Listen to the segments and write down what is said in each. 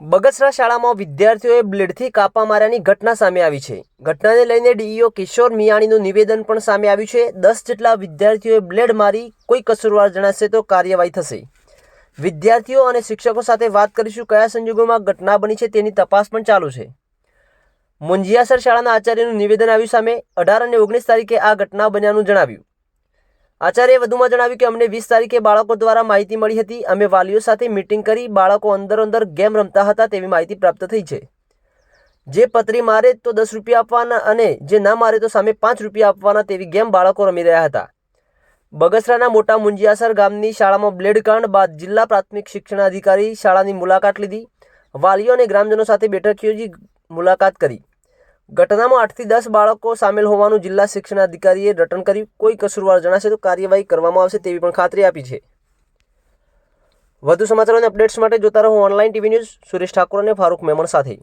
બગસરા શાળામાં વિદ્યાર્થીઓએ બ્લેડથી કાપા માર્યાની ઘટના સામે આવી છે. ઘટનાને લઈને ડીઈઓ કિશોર મિયાણીનું નિવેદન પણ સામે આવ્યું છે. દસ જેટલા વિદ્યાર્થીઓએ બ્લેડ મારી, કોઈ કસૂરવાર જણાશે તો કાર્યવાહી થશે. વિદ્યાર્થીઓ અને શિક્ષકો સાથે વાત કરીશું કયા સંજોગોમાં ઘટના બની છે તેની તપાસ પણ ચાલુ છે. મુંજિયાસર શાળાના આચાર્યનું નિવેદન આવ્યું સામે અઢાર અને ઓગણીસ તારીખે આ ઘટના બન્યાનું જણાવ્યું. આચાર્યએ વધુમાં જણાવ્યું કે અમને વીસ તારીખે બાળકો દ્વારા માહિતી મળી હતી. અમે વાલીઓ સાથે મીટિંગ કરી બાળકો અંદર અંદર ગેમ રમતા હતા તેવી માહિતી પ્રાપ્ત થઈ છે. જે પતરી મારે તો દસ રૂપિયા આપવાના અને જે ના મારે તો સામે પાંચ રૂપિયા આપવાના તેવી ગેમ બાળકો રમી રહ્યા હતા. બગસરાના મોટા મુંજિયાસર ગામની શાળામાં બ્લેડ કાંડ બાદ જિલ્લા પ્રાથમિક શિક્ષણાધિકારી શાળાની મુલાકાત લીધી. વાલીઓ અને ગ્રામજનો સાથે બેઠક યોજી મુલાકાત કરી. ઘટનામાં આઠથી દસ બાળકો સામેલ હોવાનું જિલ્લા શિક્ષણાધિકારીએ રટન કર્યું. કોઈ કસૂરવાર જણાશે તો કાર્યવાહી કરવામાં આવશે તેવી પણ ખાતરી આપી છે. વધુ સમાચારો અને અપડેટ્સ માટે જોતા રહો online TV news. Suresh Thakor અને ફારૂક મેમણ સાથે.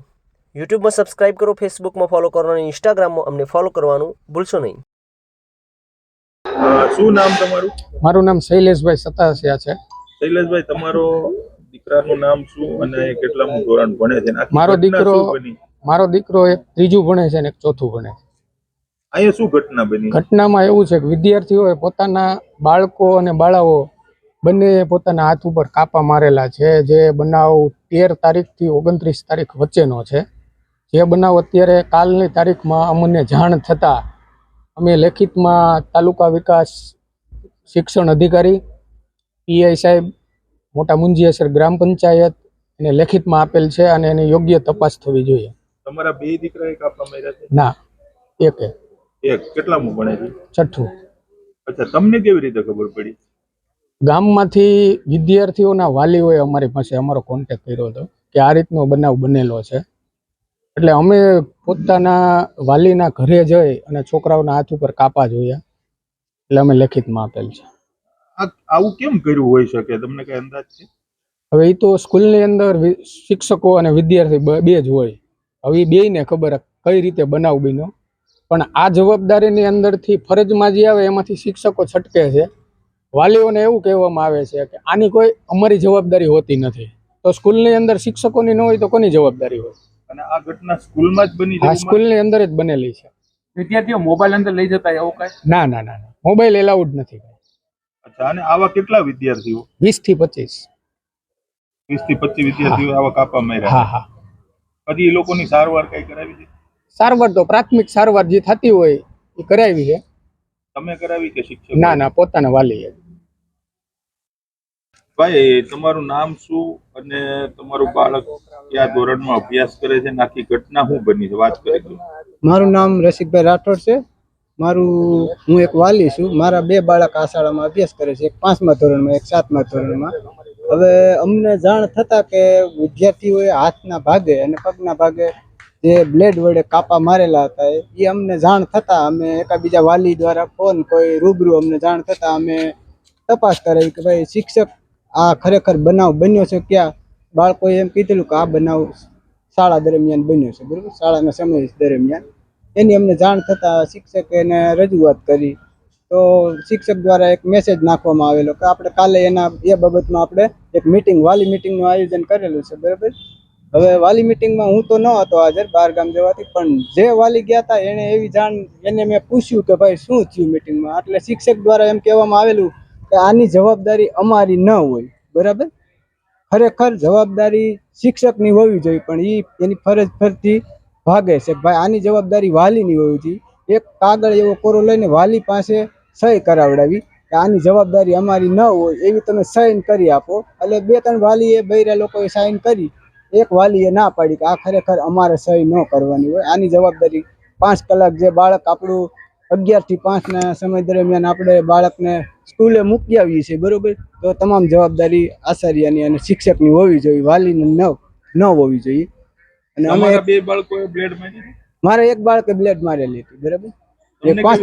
યુટ્યુબમાં સબસ્ક્રાઇબ કરો ફેસબુકમાં ફોલો કરો અને ઇન્સ્ટાગ્રામમાં અમને ફોલો કરવાનું ભૂલશો નહીં. શું નામ તમારું? મારું નામ શૈલેષભાઈ સતાસિયા છે. શૈલેષભાઈ તમારો દીકરાનું નામ શું અને કેટલામું ધોરણ ભણે છે? મારો દીકરો-? મારો દીકરો એક ત્રીજું ભણે છે અને એક ચોથું ભણે છે. અહીંયા શું ઘટના બની? ઘટનામાં એવું છે કે વિદ્યાર્થીઓએ પોતાના બાળકો અને બાળાઓ બંને પોતાના હાથ ઉપર કાપા મારેલા છે. જે બનાવ તેર તારીખથી ઓગણત્રીસ તારીખ વચ્ચેનો છે. જે બનાવ અત્યારે કાલની તારીખમાં અમને જાણ થતાં અમે લેખિતમાં તાલુકા વિકાસ શિક્ષણ અધિકારી પીઆઈ સાહેબ મોટા મુંજીયાસર ગ્રામ પંચાયત એને લેખિતમાં આપેલ છે અને એની યોગ્ય તપાસ થવી જોઈએ. તમારા બે દીકરા એક આપવા માંડ્યા છે? ના એક એક. કેટલામું ભણે છે? છઠ્ઠું. અચ્છા તમને કેવી રીતે ખબર પડી? ગામમાંથી વિદ્યાર્થીઓના વાલીઓએ અમારી પાસે અમારો કોન્ટેક કર્યો હતો કે આ રીતનો બનાવ બનેલો છે. એટલે અમે પોતાના વાલીના ઘરે જઈ અને છોકરાઓના હાથ ઉપર કાપા જોયા. એટલે અમે લેખિતમાં આપેલ છે. આવું કેમ કર્યું હોઈ શકે? તમને કઈ અંદાજ છે? હવે એ તો સ્કૂલની અંદર શિક્ષકો અને વિદ્યાર્થી બ- બે જ હોય. હવે એ બેયને ખબર કઈ રીતે બનાવ બન્યો. પણ આ જવાબદારીની અંદરથી ફરજમાં જે આવે એમાંથી શિક્ષકો છટકે છે. વાલીઓને એવું કહેવામાં આવે છે કે આની કોઈ અમારી જવાબદારી હોતી નથી. તો સ્કૂલની અંદર શિક્ષકોની ન હોય તો કોની જવાબદારી હોય? અને આ ઘટના સ્કૂલમાં જ બની આ સ્કૂલની અંદર જ બનેલી છે. વિદ્યાર્થીઓ મોબાઈલ અંદર લઈ જતા એવું કઈ? ના ના ના મોબાઈલ એલાઉડ નથી અચ્છા અને આવા કેટલા વિદ્યાર્થીઓ? વીસથી પચીસ વીસથી પચીસ વિદ્યાર્થીઓ આવા કાપા હા હા. પછી એ લોકોની સારવાર કઈ કરાવી છે? સારવાર તો પ્રાથમિક સારવાર જે થતી હોય એ કરાવી છે. તમે કરાવી કે શિક્ષક? ના ના પોતાના વાલી ભાઈ તમારું નામ શું અને તમારું બાળક કયા ધોરણમાં અભ્યાસ કરે છે? આખી ઘટના શું બની છે? વાત કરી દો. મારું નામ રસિકભાઈ રાઠોડ છે. મારું હું એક વાલી છું. મારા બે બાળક આ શાળામાં અભ્યાસ કરે છે. એક પાંચમા ધોરણમાં એક સાતમા ધોરણમાં. હવે અમને જાણ થતા કે વિદ્યાર્થીઓએ હાથના ભાગે અને પગના ભાગે જે બ્લેડ વડે કાપા મારેલા હતા, એ અમને જાણ થતા અમે એકાબીજા વાલી દ્વારા ફોન કોઈ રૂબરૂ અમને જાણ થતા અમે તપાસ કરાવી કે ભાઈ શિક્ષક આ ખરેખર બનાવ બન્યો છે ક્યાં? બાળકોએ એમ કીધેલું કે આ બનાવ શાળા દરમિયાન બન્યો છે, બરાબર? શાળાના સમય દરમિયાન. એની અમને જાણ થતાં શિક્ષકે એને રજૂઆત કરી તો શિક્ષક દ્વારા એક મેસેજ નાખવામાં આવેલો કે આપણે કાલે એના, એ બાબતમાં આપણે એક મિટિંગ વાલી મિટિંગનું આયોજન કરેલું છે, બરાબર? હવે વાલી મિટિંગમાં હું તો ન હતો હાજર, બહાર ગામ જવાથી, પણ જે વાલી ગયા હતા એણે એવી જાણ, એને મેં પૂછ્યું કે ભાઈ, શું થયું મિટિંગમાં એટલે શિક્ષક દ્વારા એમ કહેવામાં આવેલું કે આની જવાબદારી અમારી ન હોય, બરાબર? ખરેખર જવાબદારી શિક્ષકની હોવી જોઈએ, પણ એ એની ફરજ ફરતી ભાગે છે ભાઈ, આની જવાબદારી વાલીની હોવી જોઈએ. એક કાગળ એવો કોરો લઈને વાલી પાસે સહી કરાવડાવી કે આની જવાબદારી અમારી ન હોય એવી તમે સાઈન કરી આપો. એટલે બે ત્રણ વાલીએ બૈરા લોકોએ સાઈન કરી. એક વાલીએ ના પાડી કે આ ખરેખર અમારે સહી ન કરવાની હોય. આની જવાબદારી પાંચ કલાક જે બાળક આપણું અગિયારથી પાંચના સમય દરમિયાન આપણે બાળકને સ્કૂલે મૂકી આવીએ છીએ બરોબર? તો તમામ જવાબદારી આચાર્યની અને શિક્ષકની હોવી જોઈએ. વાલીની ન ન હોવી જોઈએ. અને અમે બે બાળકોએ બ્લેડ મારી મારે એક બાળકે બ્લેડ મારેલી હતી બરાબર? એક પાંચ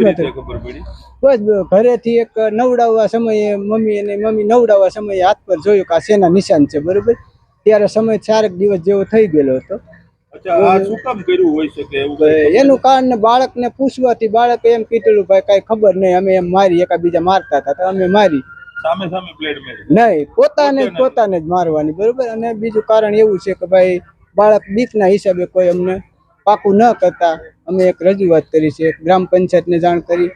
બસ ઘરેથી એક નવડાવવા સમયે મમ્મી અને મમ્મી નવડાવવા સમયે હાથ પર જોયું કે આ શેના નિશાન છે બરોબર? ત્યારે સમય ચારેક દિવસ જેવો થઈ ગયેલો હતો. એનું કારણ બાળકને પૂછવાથી બાળકે એમ કીધેલું ભાઈ કઈ ખબર નહીં અમે એમ મારી એકાબીજા મારતા હતા અમે મારી. સામે સામે બ્લેડ નહીં પોતાને. પોતાને જ મારવાની બરોબર? અને બીજું કારણ એવું છે કે ભાઈ બાળક બીકના હિસાબે કોઈ અમને પાકું ન કરતા અમે એક રજૂઆત કરી છે. ગ્રામ પંચાયતને જાણ કરી.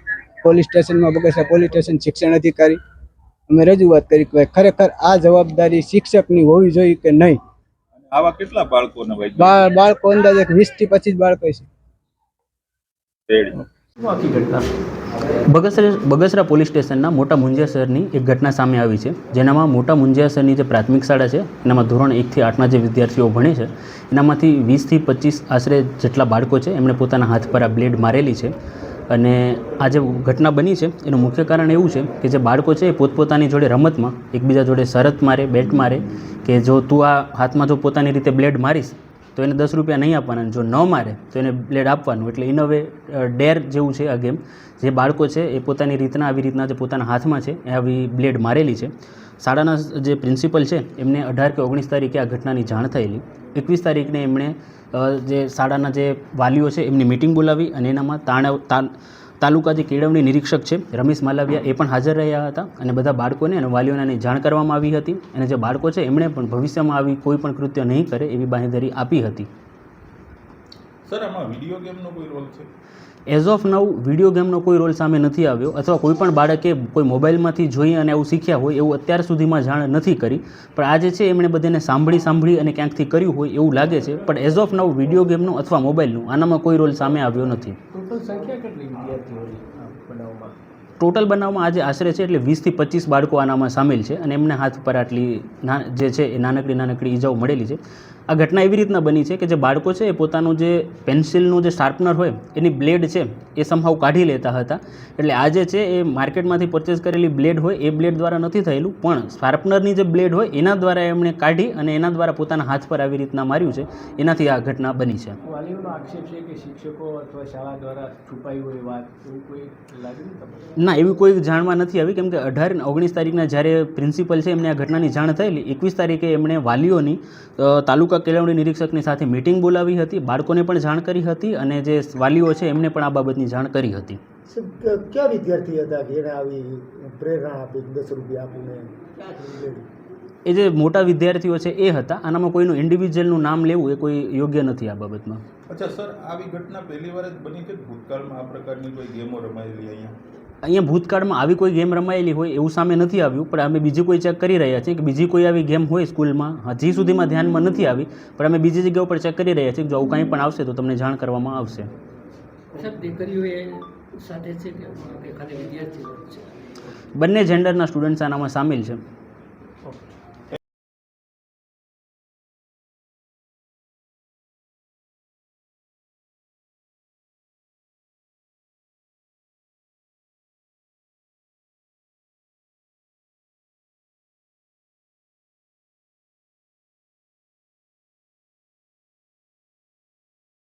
પોલીસ સ્ટેશનમાં બગસરા પોલીસ સ્ટેશન શિક્ષણ અધિકારી. અમે રજૂઆત કરી કે ખરેખર આ જવાબદારી શિક્ષકની હોવી જોઈએ કે નહીં? આવા કેટલા બાળકોને બાળકો અંદાજે વીસથી પચીસ બાળકો છે. ઘટના? બગસરા બગસરા પોલીસ સ્ટેશનના મોટા મુંજિયાસરની એક ઘટના સામે આવી છે. જેનામાં મોટા મુંજિયાસરની જે પ્રાથમિક શાળા છે, એનામાં ધોરણ એકથી આઠના જે વિદ્યાર્થીઓ ભણે છે, એનામાંથી વીસથી પચીસ આશરે જેટલા બાળકો છે, એમણે પોતાના હાથ પર આ બ્લેડ મારેલી છે. અને આ જે ઘટના બની છે, એનું મુખ્ય કારણ એવું છે કે જે બાળકો છે એ પોતપોતાની જોડે રમતમાં, એકબીજા જોડે શરત મારે, બેટ મારે, કે જો તું આ હાથમાં જો પોતાની રીતે બ્લેડ મારીશ તો એને દસ રૂપિયા નહીં આપવાના જો ન મારે, તો એને બ્લેડ આપવાનું. એટલે ઇન વે ડેર જેવું છે આ ગેમ. જે બાળકો છે, એ પોતાની રીતના, આવી રીતના જે પોતાના હાથમાં છે, એ આવી બ્લેડ મારેલી છે. શાળાના જે પ્રિન્સિપલ છે, એમને અઢાર કે ઓગણીસ તારીખે આ ઘટનાની જાણ થયેલી. એકવીસ તારીખને એમણે જે શાળાના જે વાલીઓ છે, એમની મિટિંગ બોલાવી અને એનામાં તાણ તાલુકા જે કેળવણી નિરીક્ષક છે. રમેશ માલવિયા એ પણ હાજર રહ્યા હતા અને બધા બાળકોને અને વાલીઓને આની જાણ કરવામાં આવી હતી અને જે બાળકો છે એમણે પણ ભવિષ્યમાં આવી કોઈ પણ કૃત્ય નહીં કરે એવી બાંહેધરી આપી હતી. સર આમાં વીડિયો ગેમનો કોઈ રોલ છે? એઝ ઓફ નવ વીડિયો ગેમનો કોઈ રોલ સામે નથી આવ્યો અથવા કોઈ પણ બાળકે કોઈ મોબાઈલમાંથી જોઈ અને આવું શીખ્યા હોય એવું અત્યાર સુધીમાં જાણ નથી કરી. પણ આજે છે એમણે બધાને સાંભળી સાંભળી અને ક્યાંકથી કર્યું હોય એવું લાગે છે. પણ એઝ ઓફ નવ વીડિયો ગેમનો અથવા મોબાઈલનું આનામાં કોઈ રોલ સામે આવ્યો નથી. ટોટલ સંખ્યા કેટલી વિદ્યાર્થીઓની બનાવમાં? ટોટલ બનાવવામાં આજે આશરે છે એટલે વીસથી પચીસ બાળકો આનામાં સામેલ છે અને એમને હાથ પર આટલી જે છે એ નાનકડી નાનકડી ઈજાઓ મળેલી છે. આ ઘટના એવી રીતના બની છે કે જે બાળકો છે એ પોતાનું જે પેન્સિલનું જે શાર્પનર હોય, એની બ્લેડ છે એ સમહાવ કાઢી લેતા હતા. એટલે આજે છે એ માર્કેટમાંથી પરચેસ કરેલી બ્લેડ હોય, એ બ્લેડ દ્વારા નથી થયેલું, પણ શાર્પનરની જે બ્લેડ હોય, એના દ્વારા એમણે કાઢી અને એના દ્વારા પોતાના હાથ પર આવી રીતના માર્યું છે. એનાથી આ ઘટના બની છે. આક્ષેપ છે કે શિક્ષકો અથવા શાળા દ્વારા છુપાઈ હોય વાત કોઈ લાગ્યું ના એવી કોઈ જાણમાં નથી આવી. કેમ કે અઢાર અને ઓગણીસ તારીખના જ્યારે પ્રિન્સિપલ છે એમને આ ઘટનાની જાણ થયેલી એકવીસ તારીખે એમણે વાલીઓની તાલુકા કેળવણી નિરીક્ષકની સાથે મિટિંગ બોલાવી હતી બાળકોને પણ જાણ કરી હતી અને જે વાલીઓ છે એમને પણ આ બાબતની જાણ કરી હતી. કયા વિદ્યાર્થી હતા જેને આવી પ્રેરણા આપી દસ રૂપિયા આપીને એ જે મોટા વિદ્યાર્થીઓ છે એ હતા. આનામાં કોઈનું ઇન્ડિવિજ્યુઅલનું નામ લેવું એ કોઈ યોગ્ય નથી આ બાબતમાં. અચ્છા સર આવી ઘટના પહેલી વાર જ બની કે ભૂતકાળમાં આ પ્રકારની કોઈ ગેમો રમાયેલી અહીંયા? અહીંયા ભૂતકાળમાં આવી કોઈ ગેમ રમાયેલી હોય એવું સામે નથી આવ્યું પણ અમે બીજી કોઈ ચેક કરી રહ્યા છીએ કે બીજી કોઈ આવી ગેમ હોય સ્કૂલમાં હજી સુધીમાં ધ્યાનમાં નથી આવી પણ અમે બીજી જગ્યા ઉપર ચેક કરી રહ્યા છીએ જો આવું કાંઈ પણ આવશે તો તમને જાણ કરવામાં આવશે. બંને જેન્ડરના સ્ટુડન્ટ્સ આનામાં સામેલ છે.